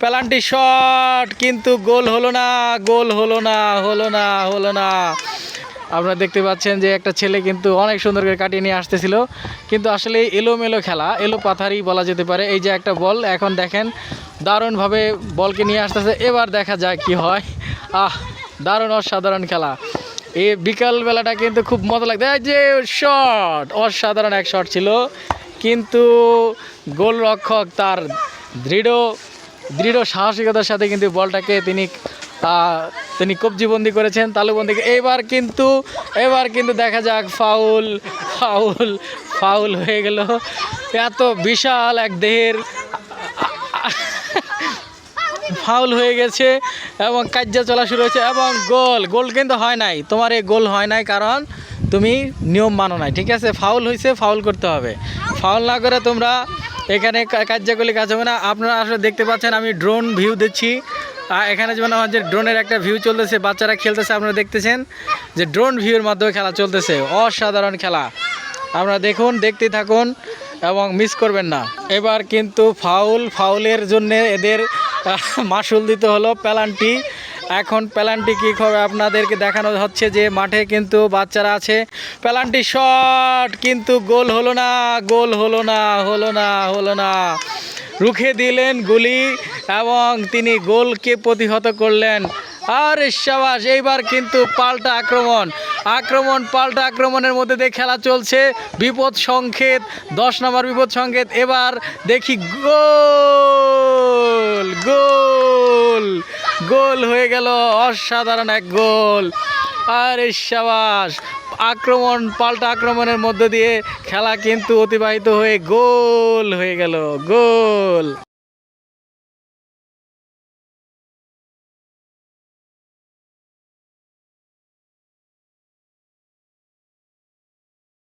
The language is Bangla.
পেলান্টি শট, কিন্তু গোল হলো না, গোল হলো না হলো না হলো না। আপনারা দেখতে পাচ্ছেন যে একটা ছেলে কিন্তু অনেক সুন্দর করে কাটিয়ে নিয়ে আসতেছিল। কিন্তু আসলে এলোমেলো খেলা, এলো পাথারি বলা যেতে পারে। এই যে একটা বল, এখন দেখেন দারুণভাবে বলকে নিয়ে আসতেছে। এবার দেখা যায় কি হয়। আহ, দারুণ অসাধারণ খেলা। এ বিকাল বেলাটা কিন্তু খুব মজা এই যে শট, অসাধারণ এক শট ছিল। কিন্তু গোলরক্ষক তার দৃঢ় দৃঢ় সাহসিকতার সাথে কিন্তু বলটাকে তিনি তিনি কবজিবন্দি করেছেন, তালুবন্দি এবার কিন্তু এবার কিন্তু দেখা যাক, ফাউল ফাউল ফাউল হয়ে গেল। এত বিশাল এক দেহের ফাউল হয়ে গেছে এবং কার্য চলা শুরু হয়েছে এবং গোল গোল কিন্তু হয় নাই। তোমার এই গোল হয় নাই কারণ তুমি নিয়ম মানো নাই, ঠিক আছে? ফাউল হয়েছে ফাউল করতে হবে। ফাউল না করে তোমরা এখানে কা- কার্যকরী কাজ হবে না। আপনারা আসলে দেখতে পাচ্ছেন, আমি ড্রোন ভিউ দিচ্ছি। আর এখানে যেমন আমাদের ড্রোনের একটা ভিউ চলতেছে, বাচ্চারা খেলতেছে, আপনারা দেখতেছেন যে ড্রোন ভিউর মাধ্যমে খেলা চলতেছে। অসাধারণ খেলা। আপনারা দেখুন দেখতে থাকুন এবং মিস করবেন না। এবার কিন্তু ফাউল ফাউলের জন্য এদের মাসুল দিতে হলো পেলান্টি এখন পেলান্টি কী হবে আপনাদেরকে দেখানো হচ্ছে যে মাঠে কিন্তু বাচ্চারা আছে। পেলান্টি শট, কিন্তু গোল হলো না, গোল হলো না হলো না হলো না। রুখে দিলেন গুলি এবং তিনি গোলকে প্রতিহত করলেন। আরে সাবাস, এইবার কিন্তু পাল্টা আক্রমণ। আক্রমণ, পাল্টা আক্রমণের মধ্যে দিয়ে খেলা চলছে। বিপদ সংকেত, দশ নম্বর বিপদ সংকেত। এবার দেখি গোল! গোল হয়ে গেল, অসাধারণ এক গোল। আরে সাবাস, আক্রমণ, পাল্টা আক্রমণের মধ্যে দিয়ে খেলা কিন্তু অতিবাহিত হয়ে গোল হয়ে গেল, গোল।